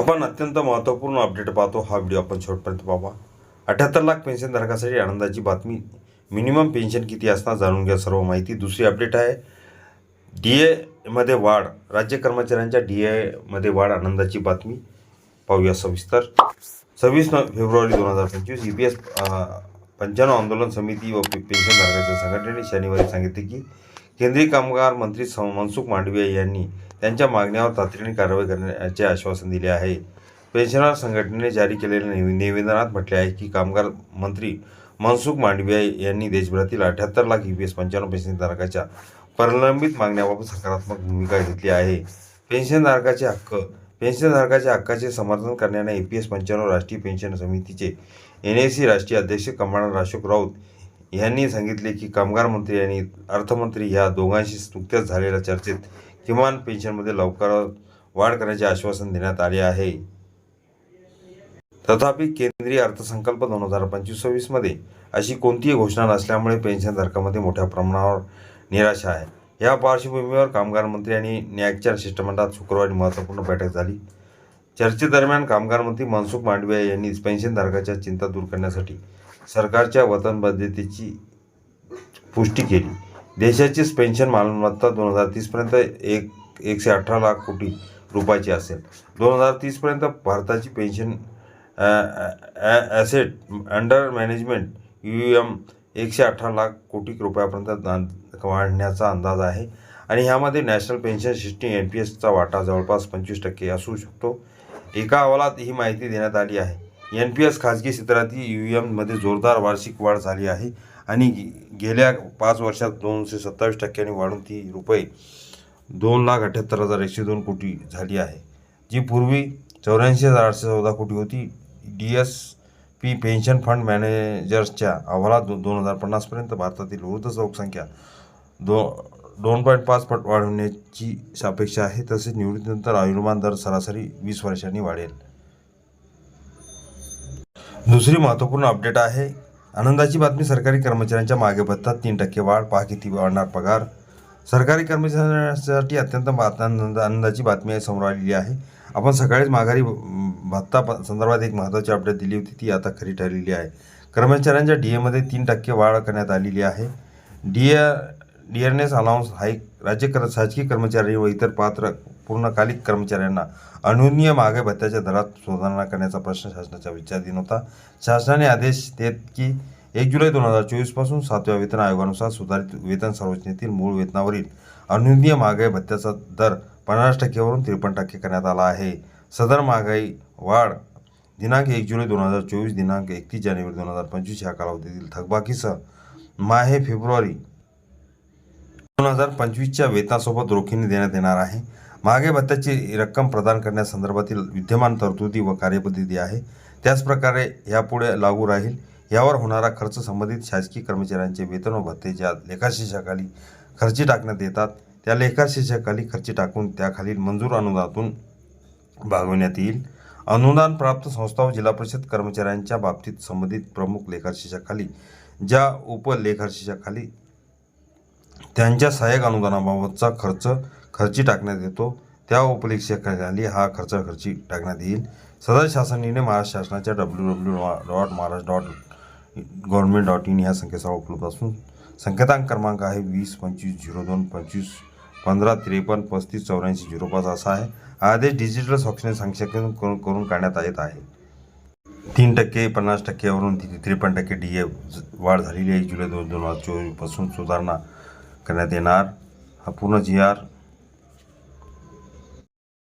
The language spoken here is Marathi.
आपण अत्यंत महत्त्वपूर्ण अपडेट पाहतो. हा व्हिडिओ आपण शेवटपर्यंत पाहा. अठ्याहत्तर लाख पेन्शनधारकासाठी आनंदाची बातमी. मिनिमम पेन्शन किती असणार जाणून घ्या सर्व माहिती. दुसरी अपडेट आहे. डी एमध्ये वाढ. राज्य कर्मचाऱ्यांच्या डी एमध्ये वाढ आनंदाची बातमी. पाहूया सविस्तर. सव्वीस फेब्रुवारी दोन हजार पंचवीस ई पी एस पंच्याण्णव आंदोलन समिती व पेन्शनधारकाच्या संघटनेने शनिवारी सांगितले की केंद्रीय कामगार मंत्री स- मनसुख मांडविया यांनी त्यांच्या मागण्यावर तातडीने कारवाई करण्याचे आश्वासन दिले आहे. पेन्शनर संघटनेने जारी केलेल्या निवे- निवेदनात म्हटले आहे की कामगार मंत्री मनसुख मांडविया यांनी देशभरातील अठ्याहत्तर लाख ई पी एस पंच्याण्णव पेन्शनधारकाच्या प्रलंबित मागण्याबाबत सकारात्मक भूमिका घेतली आहे. पेन्शनधारकाचे हक्क पेन्शनधारकाच्या हक्काचे समर्थन करण्याने ए पी एस पंच्याण्णव राष्ट्रीय पेन्शन समितीचे एन ए सी राष्ट्रीय अध्यक्ष कमांडर अशोक राऊत यांनी सांगितले की कामगार मंत्री आणि अर्थमंत्री ह्या दोघांशी नुकत्याच झालेल्या चर्चेत किमान पेन्शनमध्ये लवकर वाढ करण्याचे आश्वासन देण्यात आले आहे. तथापि केंद्रीय अर्थसंकल्प दोन हजार पंचवीस सव्वीसमध्ये अशी कोणतीही घोषणा नसल्यामुळे पेन्शनधारकामध्ये मोठ्या प्रमाणावर निराशा आहे. या पार्श्वभूमीवर कामगार मंत्री आणि न्यायच्या शिष्टमंडळात शुक्रवारी महत्त्वपूर्ण बैठक झाली. चर्चेदरम्यान कामगार मंत्री मनसुख मांडविया यांनी पेन्शनधारकाच्या चिंता दूर करण्यासाठी सरकारच्या वतनबद्धतेची पुष्टी केली. देशाची पेन्शन मालमत्ता दोन हजार तीसपर्यंत एक एकशे अठरा लाख कोटी रुपयाची असेल. दोन हजार तीसपर्यंत भारताची pension asset under management U M एकशे अठरा लाख कोटी रुपयापर्यंत दान- वाढण्याचा अंदाज आहे. आणि ह्यामध्ये national pension system N P एसचा वाटा जवळपास पंचवीस टक्के असू शकतो. एका अहवालात ही माहिती देण्यात आली आहे. एन पी एस खाजगी क्षेत्रातील यू एममध्ये जोरदार वार्षिक वाढ झाली आहे आणि गेल्या पाच वर्षात दोनशे सत्तावीस टक्क्यांनी वाढून ती रुपये दोन लाख अठ्ठ्याहत्तर हजार एकशे दोन कोटी झाली आहे. जी पूर्वी चौऱ्याऐंशी हजार आठशे चौदा कोटी होती D S P pension fund मॅनेजर्सच्या अहवालात दो दोन हजार पन्नासपर्यंत भारतातील वृद्ध लोकसंख्या दो दोन पॉईंट पाच पट वाढवण्याची अपेक्षा आहे तसेच निवृत्तीनंतर आयुर्मान दर सरासरी वीस वर्षांनी वाढेल. दुसरी महत्त्वपूर्ण अपडेट आहे आनंदाची बातमी सरकारी कर्मचाऱ्यांच्या मागे भत्ता तीन टक्के वाढ पहा किती वाढणार पगार. सरकारी कर्मचाऱ्यांसाठी अत्यंत आनंद आनंदाची बातमी समोर आलेली आहे. आपण सकाळीच माघारी भत्ता प- संदर्भात एक महत्त्वाची अपडेट दिली होती ती आता खरी ठरलेली आहे. कर्मचाऱ्यांच्या डी एमध्ये तीन टक्के वाढ करण्यात आलेली आहे. D A dearness allowance hike राज्य कर शासकीय कर्मचारी व इतर पात्र पूर्णकालिक कर्मचाऱ्यांना अनुज्ञेय मागे भत्त्याच्या दरात सुधारणा करण्याचा प्रश्न शासनाच्या विचाराधीन होता. शासनाने आदेश देत की एक जुलै दोन हजार चोवीसपासून सातव्या वेतन आयोगानुसार सुधारित वेतन संरचनेतील मूळ वेतनावरील अनुज्ञेय महागाई भत्त्याचा दर पन्नास टक्क्यावरून त्रेपन्न टक्के करण्यात आला आहे. सदर महागाई वाढ दिनांक एक जुलै दोन हजार चोवीस दिनांक एकतीस जानेवारी दोन हजार पंचवीस या कालावधीतील थकबाकीसह माहे फेब्रुवारी दोन हजार पंचवीसच्या वेतनासोबत रोखीने देण्यात येणार आहे. महागाई भत्त्याची रक्कम प्रदान करण्यासंदर्भातील विद्यमान तरतुदी व कार्यपद्धती आहे. त्याचप्रकारे यापुढे लागू राहील. यावर होणारा खर्च संबंधित शासकीय कर्मचाऱ्यांचे वेतन व भत्ते ज्या लेखाशीर्षाखाली खर्ची टाकण्यात येतात. त्या लेखाशीर्षाखाली खर्ची टाकून त्याखालील मंजूर अनुदानातून भागविण्यात येईल. अनुदान प्राप्त संस्था व जिल्हा परिषद कर्मचाऱ्यांच्या बाबतीत संबंधित प्रमुख लेखाशीर्षाखाली ज्या उपलेखाशीर्षाखाली त्यांच्या सहाय्यक अनुदानाबाबतचा खर्च खर्ची टाकण्यात येतो. त्या उपलेखाखाली हा खर्च खर्ची टाकण्यात येईल. सदर शासनाने महाराष्ट्र शासनाच्या W W dot Maharashtra dot government dot in ह्या संकेतस्थळ उपलब्ध असून संकेतांक क्रमांक आहे वीस पंचवीस झिरो दोन पंचवीस पंधरा त्रेपन्न पस्तीस चौऱ्याऐंशी झिरो पाच असा आहे. आदेश डिजिटल स्वाक्षरी संक्षेपण करून करून काढण्यात येत आहे. तीन टक्के पन्नास टक्क्यावरून त्रेपन्न टक्के डी ए वाढ झालेली आहे. जुलै दोन दोन हजार चोवीसपासून सुधारणा करण्यात येणार. हा पूर्ण जी आर